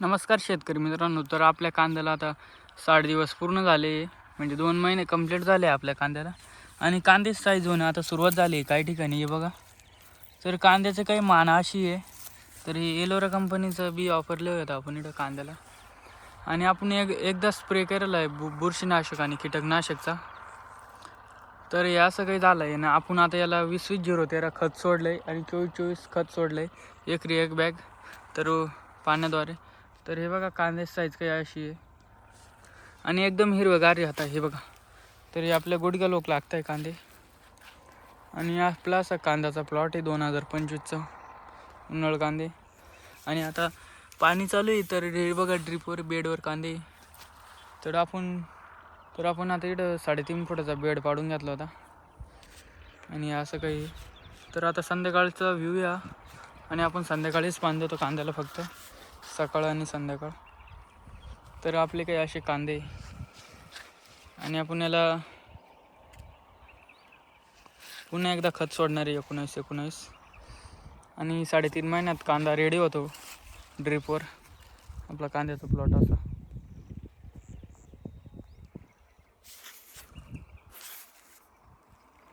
नमस्कार शेतकरी मित्रांनो तर आपल्या कांद्याला आता साठ दिवस पूर्ण झाले म्हणजे दोन महिने कंप्लीट झाले आपल्या कांद्याला. आणि कांदे साईज होणं आता सुरुवात झाली आहे काही ठिकाणी हे बघा. तर कांद्याचं काही मान अशी आहे तर हे एलोरा कंपनीचं बी वापरले होतं आपण इथं कांद्याला. आणि आपण एक एकदा स्प्रे केलेला आहे बु बुरशीनाशक आणि कीटकनाशकचा. तर हे असं काही झालं आहे ना आपण आता याला वीस वीस झिरो तेरा खत सोडलं आहे आणि चोवीस चोवीस खत सोडलं आहे एकरी एक बॅग तर पाण्याद्वारे तर हे बघा कांद्याची साईज काही अशी आहे. आणि एकदम हिरवगार आहे आता हे बघा. तर हे आपल्या गुडघ्या लोक लागत आहे कांदे. आणि आपला असा कांद्याचा प्लॉट आहे दोन हजार पंचवीसचा. उन्हाळ कांदे. आणि आता पाणी चालू आहे तर हे बघा ड्रिपवर बेडवर कांदे. तर आपण तर आपण आता इकडं साडेतीन फुटाचा बेड पाडून घेतला होता. आणि असं काही तर आता संध्याकाळचा व्ह्यू या. आणि आपण संध्याकाळीच पाणी देतो कांद्याला फक्त. सकाळ आणि संध्याकाळ. तर आपले काही असे कांदे. आणि आपण याला पुन्हा एकदा खत सोडणार आहे एकोणावीस एकोणावीस आणि साडेतीन महिन्यात कांदा रेडी होतो ड्रिपवर आपला कांद्याचा प्लॉट असा.